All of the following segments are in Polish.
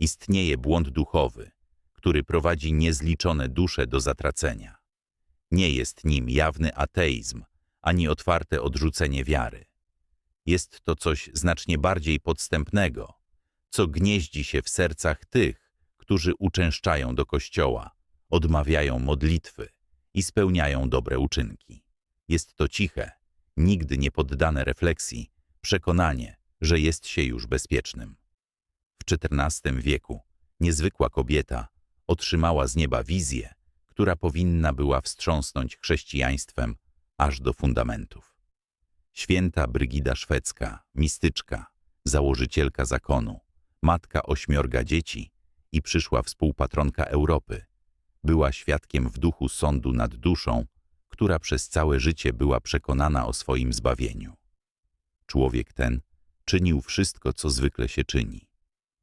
Istnieje błąd duchowy, który prowadzi niezliczone dusze do zatracenia. Nie jest nim jawny ateizm, ani otwarte odrzucenie wiary. Jest to coś znacznie bardziej podstępnego, co gnieździ się w sercach tych, którzy uczęszczają do kościoła, odmawiają modlitwy i spełniają dobre uczynki. Jest to ciche, nigdy nie poddane refleksji, przekonanie, że jest się już bezpiecznym. W XIV wieku niezwykła kobieta otrzymała z nieba wizję, która powinna była wstrząsnąć chrześcijaństwem aż do fundamentów. Święta Brygida Szwedzka, mistyczka, założycielka zakonu, matka ośmiorga dzieci i przyszła współpatronka Europy, była świadkiem w duchu sądu nad duszą, która przez całe życie była przekonana o swoim zbawieniu. Człowiek ten czynił wszystko, co zwykle się czyni.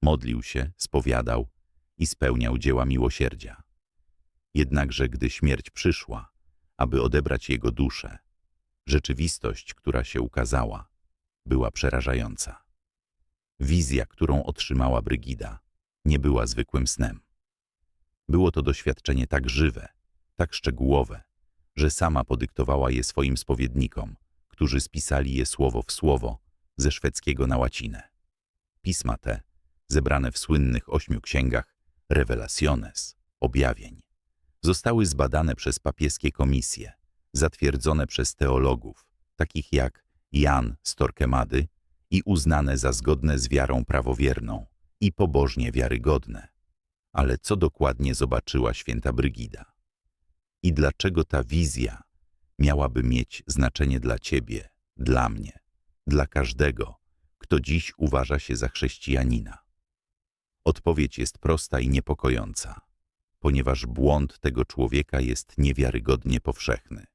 Modlił się, spowiadał i spełniał dzieła miłosierdzia. Jednakże gdy śmierć przyszła, aby odebrać jego duszę, rzeczywistość, która się ukazała, była przerażająca. Wizja, którą otrzymała Brygida, nie była zwykłym snem. Było to doświadczenie tak żywe, tak szczegółowe, że sama podyktowała je swoim spowiednikom, którzy spisali je słowo w słowo ze szwedzkiego na łacinę. Pisma te, zebrane w słynnych ośmiu księgach Revelaciones, objawień, zostały zbadane przez papieskie komisje, zatwierdzone przez teologów, takich jak Jan z Torquemady i uznane za zgodne z wiarą prawowierną i pobożnie wiarygodne. Ale co dokładnie zobaczyła święta Brygida? I dlaczego ta wizja miałaby mieć znaczenie dla ciebie, dla mnie, dla każdego, kto dziś uważa się za chrześcijanina? Odpowiedź jest prosta i niepokojąca, ponieważ błąd tego człowieka jest niewiarygodnie powszechny.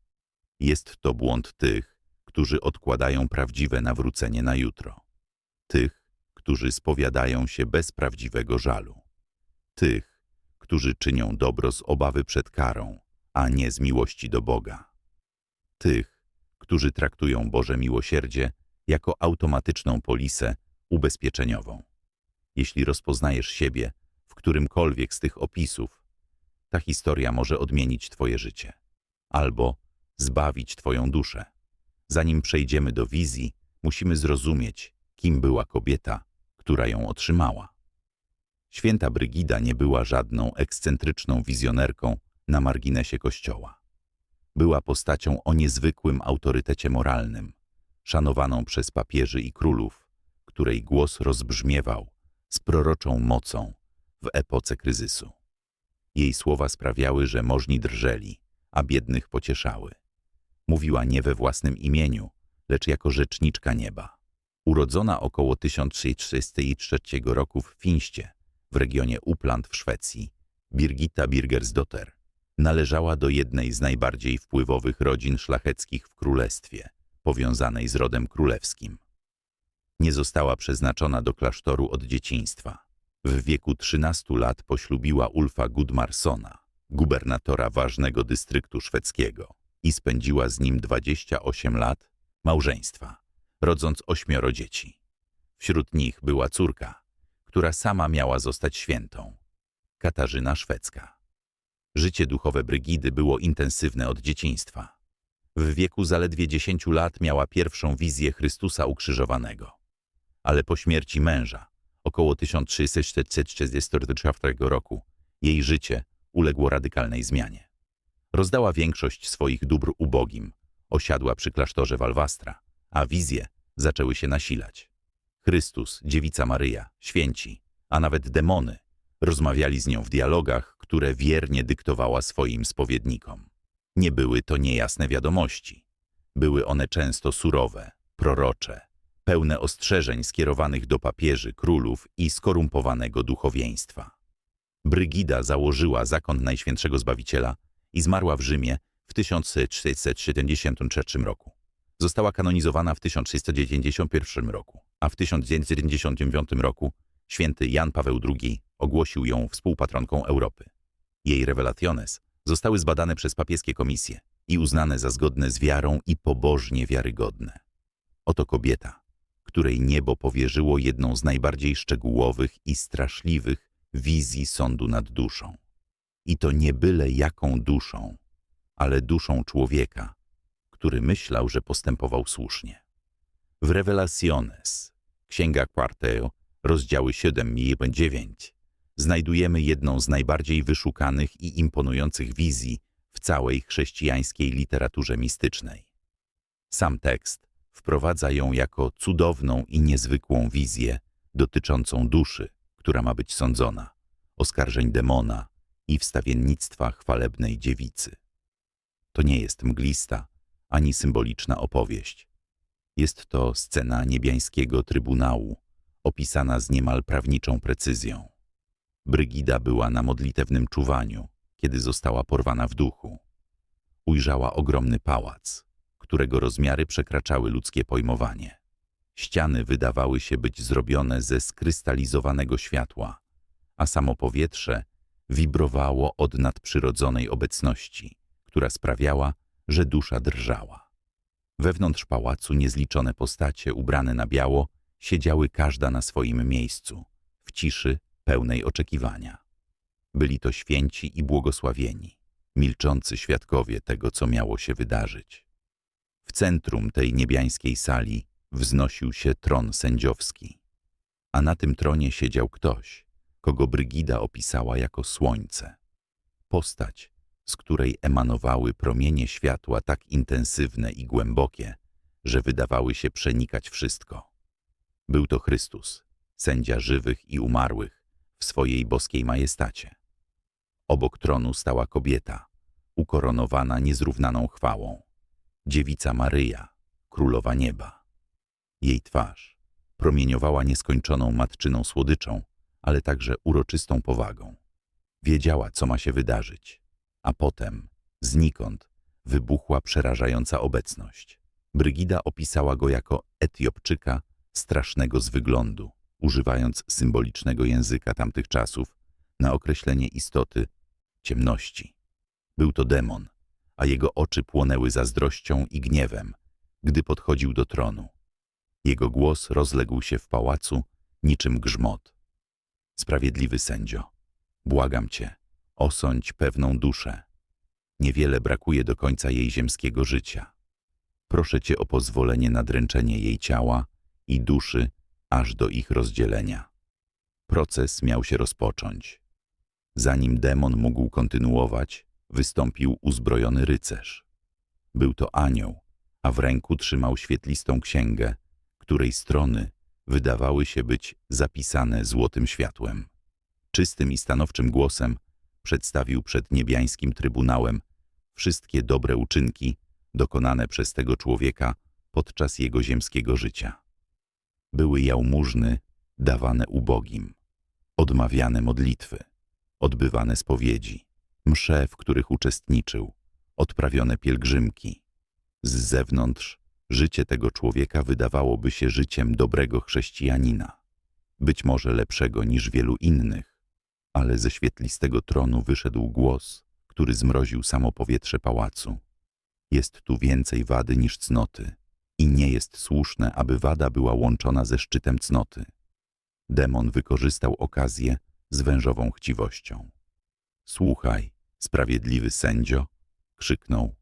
Jest to błąd tych, którzy odkładają prawdziwe nawrócenie na jutro. Tych, którzy spowiadają się bez prawdziwego żalu. Tych, którzy czynią dobro z obawy przed karą, a nie z miłości do Boga. Tych, którzy traktują Boże miłosierdzie jako automatyczną polisę ubezpieczeniową. Jeśli rozpoznajesz siebie w którymkolwiek z tych opisów, ta historia może odmienić Twoje życie albo zbawić Twoją duszę. Zanim przejdziemy do wizji, musimy zrozumieć, kim była kobieta, która ją otrzymała. Święta Brygida nie była żadną ekscentryczną wizjonerką na marginesie Kościoła. Była postacią o niezwykłym autorytecie moralnym, szanowaną przez papieży i królów, której głos rozbrzmiewał z proroczą mocą w epoce kryzysu. Jej słowa sprawiały, że możni drżeli, a biednych pocieszały. Mówiła nie we własnym imieniu, lecz jako rzeczniczka nieba. Urodzona około 1333 roku w Finście, w regionie Upland w Szwecji, Birgitta Birgersdotter należała do jednej z najbardziej wpływowych rodzin szlacheckich w królestwie, powiązanej z rodem królewskim. Nie została przeznaczona do klasztoru od dzieciństwa. W wieku 13 lat poślubiła Ulfa Gudmarsona, gubernatora ważnego dystryktu szwedzkiego i spędziła z nim 28 lat małżeństwa, rodząc ośmioro dzieci. Wśród nich była córka, która sama miała zostać świętą, Katarzyna Szwedzka. Życie duchowe Brygidy było intensywne od dzieciństwa. W wieku zaledwie 10 lat miała pierwszą wizję Chrystusa ukrzyżowanego. Ale po śmierci męża, około 1344 roku, jej życie uległo radykalnej zmianie. Rozdała większość swoich dóbr ubogim, osiadła przy klasztorze Walwastra, a wizje zaczęły się nasilać. Chrystus, dziewica Maryja, święci, a nawet demony rozmawiali z nią w dialogach, które wiernie dyktowała swoim spowiednikom. Nie były to niejasne wiadomości. Były one często surowe, prorocze, pełne ostrzeżeń skierowanych do papieży, królów i skorumpowanego duchowieństwa. Brygida założyła zakon Najświętszego Zbawiciela i zmarła w Rzymie w 1673 roku. Została kanonizowana w 1691 roku, a w 1999 roku święty Jan Paweł II ogłosił ją współpatronką Europy. Jej revelaciones zostały zbadane przez papieskie komisje i uznane za zgodne z wiarą i pobożnie wiarygodne. Oto kobieta, której niebo powierzyło jedną z najbardziej szczegółowych i straszliwych wizji sądu nad duszą. I to nie byle jaką duszą, ale duszą człowieka, który myślał, że postępował słusznie. W Revelaciones, Księga Quarteo, rozdziały 7 i 9, znajdujemy jedną z najbardziej wyszukanych i imponujących wizji w całej chrześcijańskiej literaturze mistycznej. Sam tekst wprowadza ją jako cudowną i niezwykłą wizję dotyczącą duszy, która ma być sądzona, oskarżeń demona i wstawiennictwa chwalebnej dziewicy. To nie jest mglista ani symboliczna opowieść. Jest to scena niebiańskiego trybunału, opisana z niemal prawniczą precyzją. Brygida była na modlitewnym czuwaniu, kiedy została porwana w duchu. Ujrzała ogromny pałac, którego rozmiary przekraczały ludzkie pojmowanie. Ściany wydawały się być zrobione ze skrystalizowanego światła, a samo powietrze wibrowało od nadprzyrodzonej obecności, która sprawiała, że dusza drżała. Wewnątrz pałacu niezliczone postacie ubrane na biało siedziały każda na swoim miejscu, w ciszy pełnej oczekiwania. Byli to święci i błogosławieni, milczący świadkowie tego, co miało się wydarzyć. W centrum tej niebiańskiej sali wznosił się tron sędziowski, a na tym tronie siedział ktoś, kogo Brygida opisała jako słońce. Postać, z której emanowały promienie światła tak intensywne i głębokie, że wydawały się przenikać wszystko. Był to Chrystus, sędzia żywych i umarłych, w swojej boskiej majestacie. Obok tronu stała kobieta, ukoronowana niezrównaną chwałą. Dziewica Maryja, królowa nieba. Jej twarz promieniowała nieskończoną matczyną słodyczą, ale także uroczystą powagą. Wiedziała, co ma się wydarzyć, a potem, znikąd, wybuchła przerażająca obecność. Brygida opisała go jako Etiopczyka strasznego z wyglądu, używając symbolicznego języka tamtych czasów na określenie istoty ciemności. Był to demon, a jego oczy płonęły zazdrością i gniewem, gdy podchodził do tronu. Jego głos rozległ się w pałacu niczym grzmot. Sprawiedliwy sędzio, błagam cię, osądź pewną duszę. Niewiele brakuje do końca jej ziemskiego życia. Proszę cię o pozwolenie na dręczenie jej ciała i duszy aż do ich rozdzielenia. Proces miał się rozpocząć. Zanim demon mógł kontynuować, wystąpił uzbrojony rycerz. Był to anioł, a w ręku trzymał świetlistą księgę, której strony wydawały się być zapisane złotym światłem. Czystym i stanowczym głosem przedstawił przed niebiańskim trybunałem wszystkie dobre uczynki dokonane przez tego człowieka podczas jego ziemskiego życia. Były jałmużny dawane ubogim, odmawiane modlitwy, odbywane spowiedzi, msze, w których uczestniczył, odprawione pielgrzymki. Z zewnątrz życie tego człowieka wydawałoby się życiem dobrego chrześcijanina, być może lepszego niż wielu innych, ale ze świetlistego tronu wyszedł głos, który zmroził samo powietrze pałacu. Jest tu więcej wady niż cnoty i nie jest słuszne, aby wada była łączona ze szczytem cnoty. Demon wykorzystał okazję z wężową chciwością. Słuchaj, sprawiedliwy sędzio, krzyknął.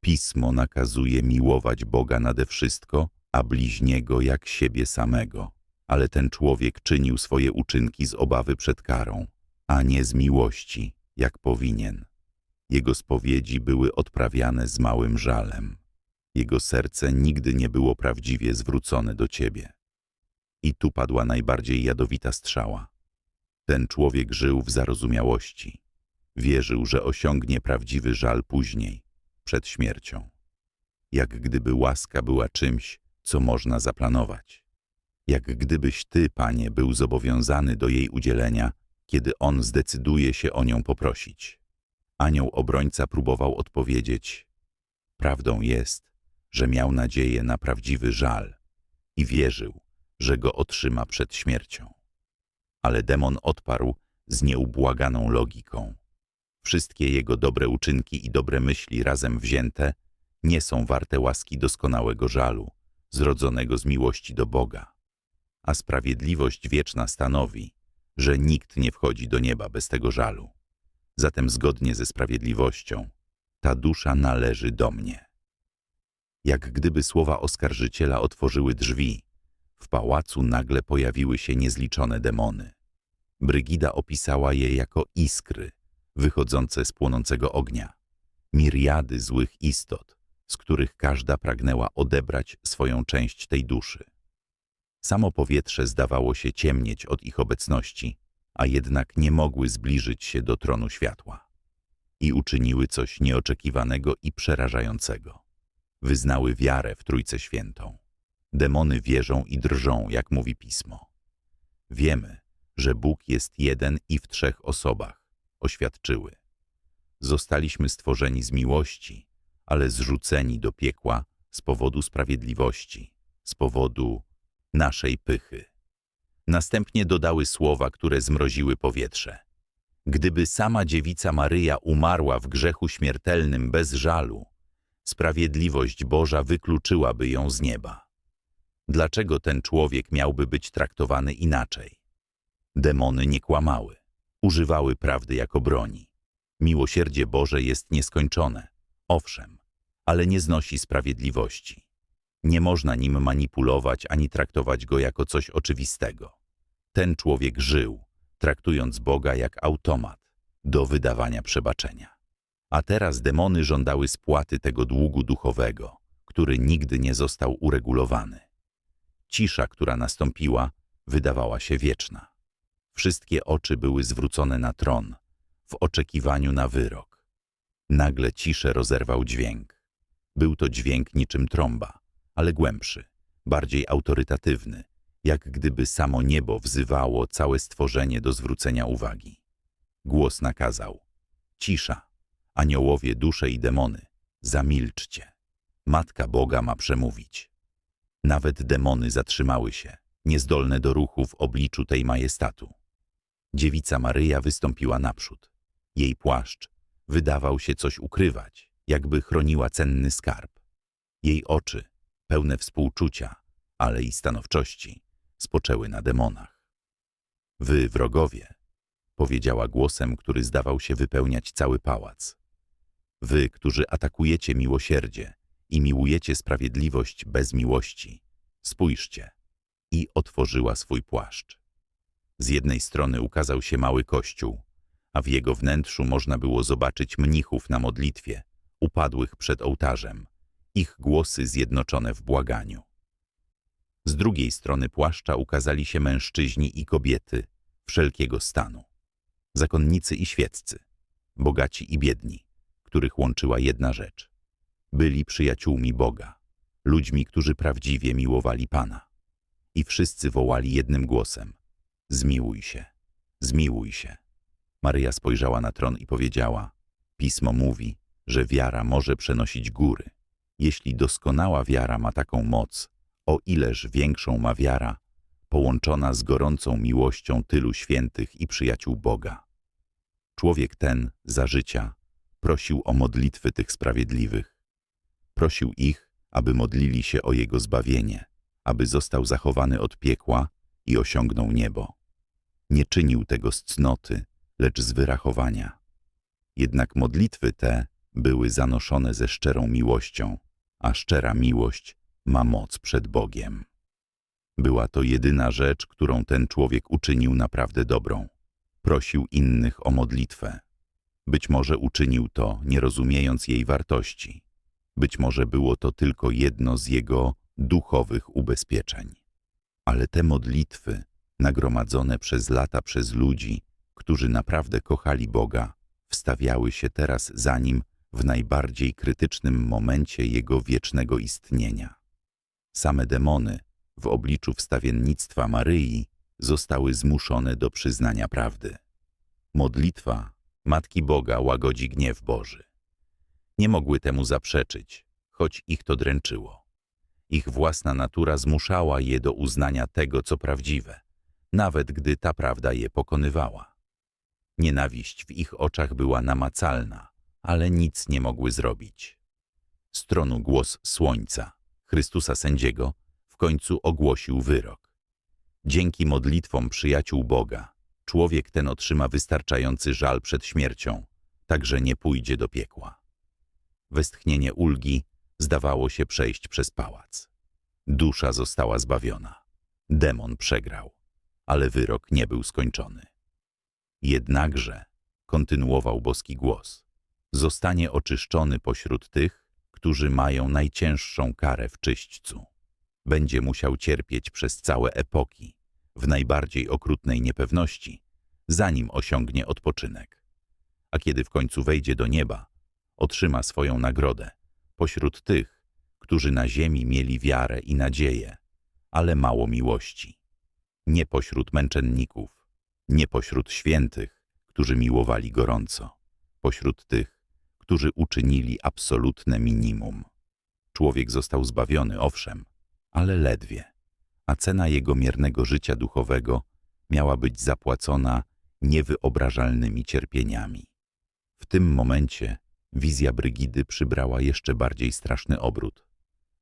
Pismo nakazuje miłować Boga nade wszystko, a bliźniego jak siebie samego. Ale ten człowiek czynił swoje uczynki z obawy przed karą, a nie z miłości, jak powinien. Jego spowiedzi były odprawiane z małym żalem. Jego serce nigdy nie było prawdziwie zwrócone do Ciebie. I tu padła najbardziej jadowita strzała. Ten człowiek żył w zarozumiałości. Wierzył, że osiągnie prawdziwy żal później, przed śmiercią. Jak gdyby łaska była czymś, co można zaplanować. Jak gdybyś Ty, Panie, był zobowiązany do jej udzielenia, kiedy On zdecyduje się o nią poprosić. Anioł obrońca próbował odpowiedzieć. Prawdą jest, że miał nadzieję na prawdziwy żal i wierzył, że go otrzyma przed śmiercią. Ale demon odparł z nieubłaganą logiką. Wszystkie jego dobre uczynki i dobre myśli razem wzięte nie są warte łaski doskonałego żalu, zrodzonego z miłości do Boga. A sprawiedliwość wieczna stanowi, że nikt nie wchodzi do nieba bez tego żalu. Zatem zgodnie ze sprawiedliwością, ta dusza należy do mnie. Jak gdyby słowa oskarżyciela otworzyły drzwi, w pałacu nagle pojawiły się niezliczone demony. Brygida opisała je jako iskry wychodzące z płonącego ognia, miriady złych istot, z których każda pragnęła odebrać swoją część tej duszy. Samo powietrze zdawało się ciemnieć od ich obecności, a jednak nie mogły zbliżyć się do tronu światła. I uczyniły coś nieoczekiwanego i przerażającego. Wyznały wiarę w Trójcę Świętą. Demony wierzą i drżą, jak mówi Pismo. Wiemy, że Bóg jest jeden i w trzech osobach, oświadczyły. Zostaliśmy stworzeni z miłości, ale zrzuceni do piekła z powodu sprawiedliwości, z powodu naszej pychy. Następnie dodały słowa, które zmroziły powietrze. Gdyby sama dziewica Maryja umarła w grzechu śmiertelnym bez żalu, sprawiedliwość Boża wykluczyłaby ją z nieba. Dlaczego ten człowiek miałby być traktowany inaczej? Demony nie kłamały, używały prawdy jako broni. Miłosierdzie Boże jest nieskończone, owszem, ale nie znosi sprawiedliwości. Nie można nim manipulować ani traktować go jako coś oczywistego. Ten człowiek żył, traktując Boga jak automat do wydawania przebaczenia. A teraz demony żądały spłaty tego długu duchowego, który nigdy nie został uregulowany. Cisza, która nastąpiła, wydawała się wieczna. Wszystkie oczy były zwrócone na tron, w oczekiwaniu na wyrok. Nagle ciszę rozerwał dźwięk. Był to dźwięk niczym trąba, ale głębszy, bardziej autorytatywny, jak gdyby samo niebo wzywało całe stworzenie do zwrócenia uwagi. Głos nakazał: Cisza, aniołowie, dusze i demony, zamilczcie. Matka Boga ma przemówić. Nawet demony zatrzymały się, niezdolne do ruchu w obliczu tej majestatu. Dziewica Maryja wystąpiła naprzód. Jej płaszcz wydawał się coś ukrywać, jakby chroniła cenny skarb. Jej oczy, pełne współczucia, ale i stanowczości, spoczęły na demonach. Wy, wrogowie, powiedziała głosem, który zdawał się wypełniać cały pałac. Wy, którzy atakujecie miłosierdzie i miłujecie sprawiedliwość bez miłości, spójrzcie. I otworzyła swój płaszcz. Z jednej strony ukazał się mały kościół, a w jego wnętrzu można było zobaczyć mnichów na modlitwie, upadłych przed ołtarzem, ich głosy zjednoczone w błaganiu. Z drugiej strony płaszcza ukazali się mężczyźni i kobiety wszelkiego stanu, zakonnicy i świeccy, bogaci i biedni, których łączyła jedna rzecz. Byli przyjaciółmi Boga, ludźmi, którzy prawdziwie miłowali Pana. I wszyscy wołali jednym głosem – Zmiłuj się, zmiłuj się. Maryja spojrzała na tron i powiedziała, Pismo mówi, że wiara może przenosić góry. Jeśli doskonała wiara ma taką moc, o ileż większą ma wiara, połączona z gorącą miłością tylu świętych i przyjaciół Boga. Człowiek ten, za życia, prosił o modlitwy tych sprawiedliwych. Prosił ich, aby modlili się o jego zbawienie, aby został zachowany od piekła i osiągnął niebo. Nie czynił tego z cnoty, lecz z wyrachowania. Jednak modlitwy te były zanoszone ze szczerą miłością, a szczera miłość ma moc przed Bogiem. Była to jedyna rzecz, którą ten człowiek uczynił naprawdę dobrą. Prosił innych o modlitwę. Być może uczynił to, nie rozumiejąc jej wartości. Być może było to tylko jedno z jego duchowych ubezpieczeń. Ale te modlitwy nagromadzone przez lata przez ludzi, którzy naprawdę kochali Boga, wstawiały się teraz za Nim w najbardziej krytycznym momencie Jego wiecznego istnienia. Same demony, w obliczu wstawiennictwa Maryi, zostały zmuszone do przyznania prawdy. Modlitwa Matki Boga łagodzi gniew Boży. Nie mogły temu zaprzeczyć, choć ich to dręczyło. Ich własna natura zmuszała je do uznania tego, co prawdziwe, nawet gdy ta prawda je pokonywała. Nienawiść w ich oczach była namacalna, ale nic nie mogły zrobić. Z tronu głos słońca, Chrystusa sędziego, w końcu ogłosił wyrok. Dzięki modlitwom przyjaciół Boga, człowiek ten otrzyma wystarczający żal przed śmiercią, także nie pójdzie do piekła. Westchnienie ulgi zdawało się przejść przez pałac. Dusza została zbawiona. Demon przegrał, ale wyrok nie był skończony. Jednakże, kontynuował boski głos, zostanie oczyszczony pośród tych, którzy mają najcięższą karę w czyśćcu. Będzie musiał cierpieć przez całe epoki, w najbardziej okrutnej niepewności, zanim osiągnie odpoczynek. A kiedy w końcu wejdzie do nieba, otrzyma swoją nagrodę pośród tych, którzy na ziemi mieli wiarę i nadzieję, ale mało miłości. Nie pośród męczenników, nie pośród świętych, którzy miłowali gorąco, pośród tych, którzy uczynili absolutne minimum. Człowiek został zbawiony, owszem, ale ledwie, a cena jego miernego życia duchowego miała być zapłacona niewyobrażalnymi cierpieniami. W tym momencie wizja Brygidy przybrała jeszcze bardziej straszny obrót.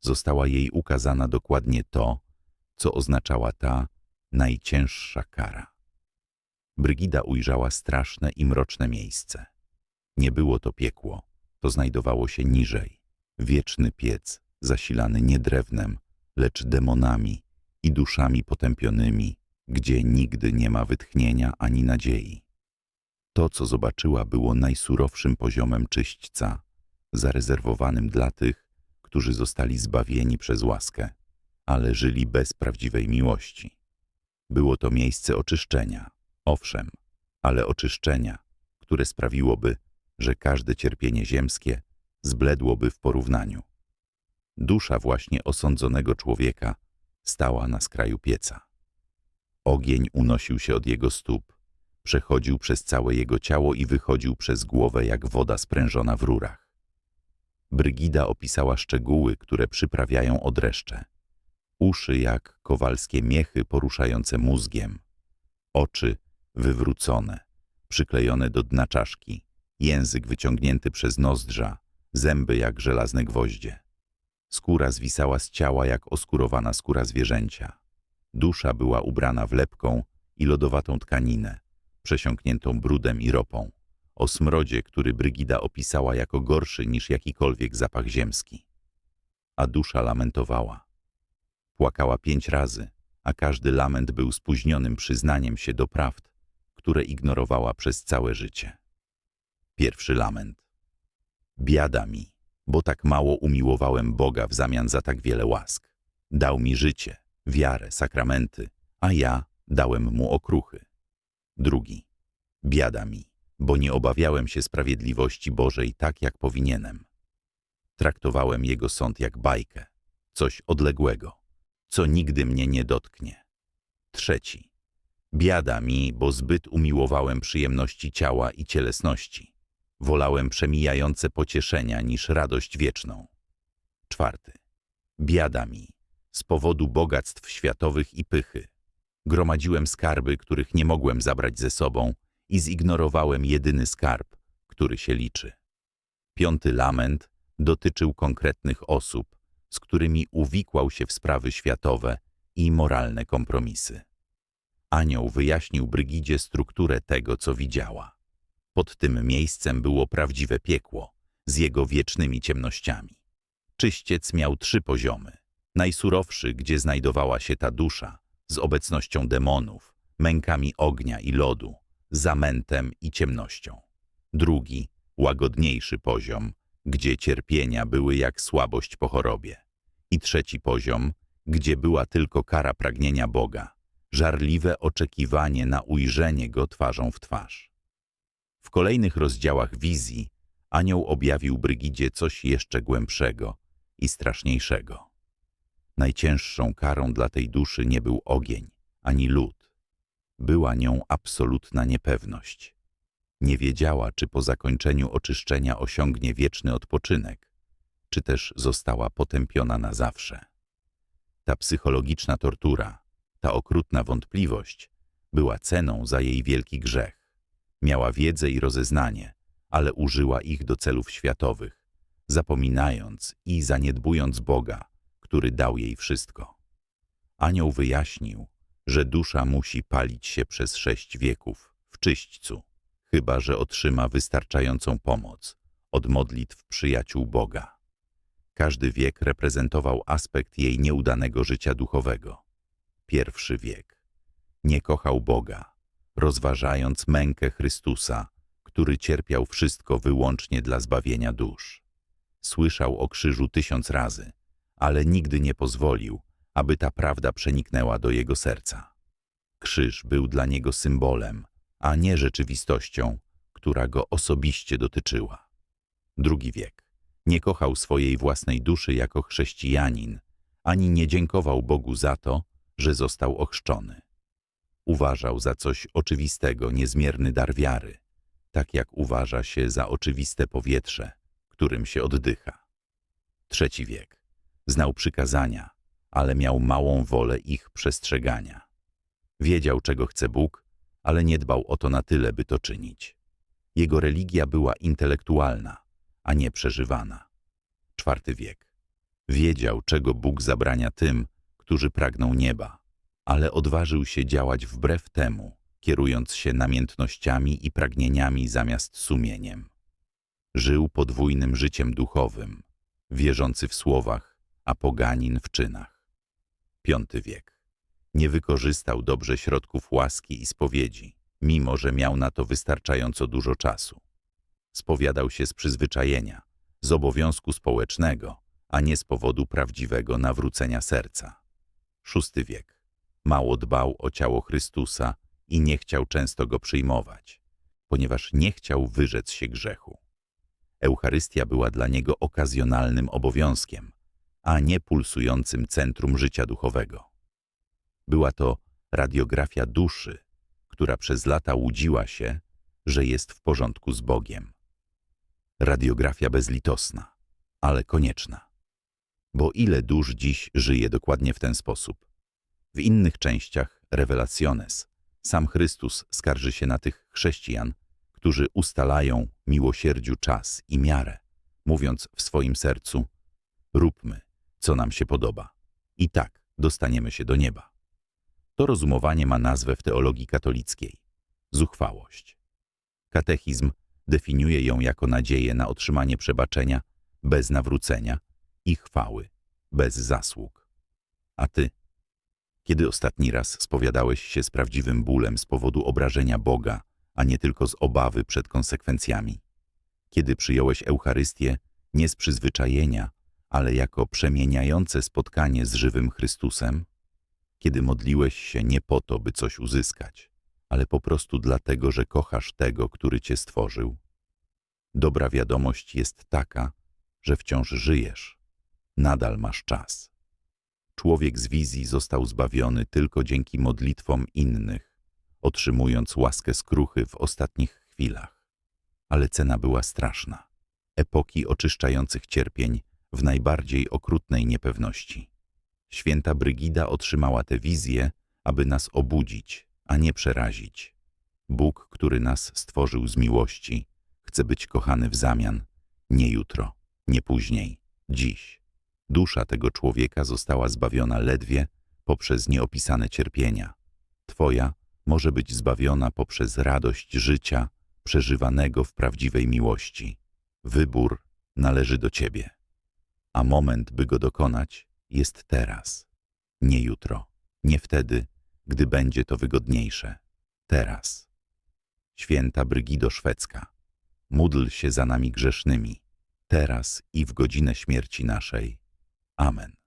Została jej ukazana dokładnie to, co oznaczała ta najcięższa kara. Brygida ujrzała straszne i mroczne miejsce. Nie było to piekło, to znajdowało się niżej. Wieczny piec, zasilany nie drewnem, lecz demonami i duszami potępionymi, gdzie nigdy nie ma wytchnienia ani nadziei. To, co zobaczyła, było najsurowszym poziomem czyśćca, zarezerwowanym dla tych, którzy zostali zbawieni przez łaskę, ale żyli bez prawdziwej miłości. Było to miejsce oczyszczenia, owszem, ale oczyszczenia, które sprawiłoby, że każde cierpienie ziemskie zbledłoby w porównaniu. Dusza właśnie osądzonego człowieka stała na skraju pieca. Ogień unosił się od jego stóp, przechodził przez całe jego ciało i wychodził przez głowę jak woda sprężona w rurach. Brygida opisała szczegóły, które przyprawiają odreszcze. Uszy jak kowalskie miechy poruszające mózgiem, oczy wywrócone, przyklejone do dna czaszki, język wyciągnięty przez nozdrza, zęby jak żelazne gwoździe. Skóra zwisała z ciała jak oskurowana skóra zwierzęcia. Dusza była ubrana w lepką i lodowatą tkaninę, przesiąkniętą brudem i ropą, o smrodzie, który Brygida opisała jako gorszy niż jakikolwiek zapach ziemski. A dusza lamentowała. Płakała pięć razy, a każdy lament był spóźnionym przyznaniem się do prawd, które ignorowała przez całe życie. Pierwszy lament. Biada mi, bo tak mało umiłowałem Boga w zamian za tak wiele łask. Dał mi życie, wiarę, sakramenty, a ja dałem mu okruchy. Drugi. Biada mi, bo nie obawiałem się sprawiedliwości Bożej tak, jak powinienem. Traktowałem jego sąd jak bajkę, coś odległego, co nigdy mnie nie dotknie. Trzeci. Biada mi, bo zbyt umiłowałem przyjemności ciała i cielesności. Wolałem przemijające pocieszenia niż radość wieczną. Czwarty. Biada mi, z powodu bogactw światowych i pychy. Gromadziłem skarby, których nie mogłem zabrać ze sobą i zignorowałem jedyny skarb, który się liczy. Piąty lament dotyczył konkretnych osób, z którymi uwikłał się w sprawy światowe i moralne kompromisy. Anioł wyjaśnił Brygidzie strukturę tego, co widziała. Pod tym miejscem było prawdziwe piekło, z jego wiecznymi ciemnościami. Czyściec miał trzy poziomy. Najsurowszy, gdzie znajdowała się ta dusza, z obecnością demonów, mękami ognia i lodu, zamętem i ciemnością. Drugi, łagodniejszy poziom, gdzie cierpienia były jak słabość po chorobie. I trzeci poziom, gdzie była tylko kara pragnienia Boga, żarliwe oczekiwanie na ujrzenie Go twarzą w twarz. W kolejnych rozdziałach wizji anioł objawił Brygidzie coś jeszcze głębszego i straszniejszego. Najcięższą karą dla tej duszy nie był ogień, ani lód. Była nią absolutna niepewność. Nie wiedziała, czy po zakończeniu oczyszczenia osiągnie wieczny odpoczynek, czy też została potępiona na zawsze. Ta psychologiczna tortura, ta okrutna wątpliwość była ceną za jej wielki grzech. Miała wiedzę i rozeznanie, ale użyła ich do celów światowych, zapominając i zaniedbując Boga, który dał jej wszystko. Anioł wyjaśnił, że dusza musi palić się przez sześć wieków w czyśćcu, chyba że otrzyma wystarczającą pomoc od modlitw przyjaciół Boga. Każdy wiek reprezentował aspekt jej nieudanego życia duchowego. Pierwszy wiek. Nie kochał Boga, rozważając mękę Chrystusa, który cierpiał wszystko wyłącznie dla zbawienia dusz. Słyszał o krzyżu tysiąc razy, ale nigdy nie pozwolił, aby ta prawda przeniknęła do jego serca. Krzyż był dla niego symbolem, a nie rzeczywistością, która go osobiście dotyczyła. Drugi wiek. Nie kochał swojej własnej duszy jako chrześcijanin, ani nie dziękował Bogu za to, że został ochrzczony. Uważał za coś oczywistego niezmierny dar wiary, tak jak uważa się za oczywiste powietrze, którym się oddycha. Trzeci wiek. Znał przykazania, ale miał małą wolę ich przestrzegania. Wiedział, czego chce Bóg, ale nie dbał o to na tyle, by to czynić. Jego religia była intelektualna, a nie przeżywana. Czwarty wiek. Wiedział, czego Bóg zabrania tym, którzy pragną nieba, ale odważył się działać wbrew temu, kierując się namiętnościami i pragnieniami zamiast sumieniem. Żył podwójnym życiem duchowym, wierzący w słowach, a poganin w czynach. Piąty wiek. Nie wykorzystał dobrze środków łaski i spowiedzi, mimo że miał na to wystarczająco dużo czasu. Spowiadał się z przyzwyczajenia, z obowiązku społecznego, a nie z powodu prawdziwego nawrócenia serca. Szósty wiek. Mało dbał o ciało Chrystusa i nie chciał często go przyjmować, ponieważ nie chciał wyrzec się grzechu. Eucharystia była dla niego okazjonalnym obowiązkiem, a nie pulsującym centrum życia duchowego. Była to radiografia duszy, która przez lata łudziła się, że jest w porządku z Bogiem. Radiografia bezlitosna, ale konieczna. Bo ile dusz dziś żyje dokładnie w ten sposób? W innych częściach Revelaciones sam Chrystus skarży się na tych chrześcijan, którzy ustalają miłosierdziu czas i miarę, mówiąc w swoim sercu: Róbmy, co nam się podoba, i tak dostaniemy się do nieba. To rozumowanie ma nazwę w teologii katolickiej zuchwałość. Katechizm definiuje ją jako nadzieję na otrzymanie przebaczenia bez nawrócenia i chwały bez zasług. A ty? Kiedy ostatni raz spowiadałeś się z prawdziwym bólem z powodu obrażenia Boga, a nie tylko z obawy przed konsekwencjami? Kiedy przyjąłeś Eucharystię nie z przyzwyczajenia, ale jako przemieniające spotkanie z żywym Chrystusem? Kiedy modliłeś się nie po to, by coś uzyskać, ale po prostu dlatego, że kochasz tego, który cię stworzył? Dobra wiadomość jest taka, że wciąż żyjesz, nadal masz czas. Człowiek z wizji został zbawiony tylko dzięki modlitwom innych, otrzymując łaskę skruchy w ostatnich chwilach. Ale cena była straszna. Epoki oczyszczających cierpień w najbardziej okrutnej niepewności. Święta Brygida otrzymała tę wizję, aby nas obudzić, a nie przerazić. Bóg, który nas stworzył z miłości, chce być kochany w zamian, nie jutro, nie później, dziś. Dusza tego człowieka została zbawiona ledwie poprzez nieopisane cierpienia. Twoja może być zbawiona poprzez radość życia przeżywanego w prawdziwej miłości. Wybór należy do Ciebie, a moment, by go dokonać, jest teraz, nie jutro, nie wtedy, gdy będzie to wygodniejsze, teraz. Święta Brygido Szwedzka, módl się za nami grzesznymi, teraz i w godzinę śmierci naszej. Amen.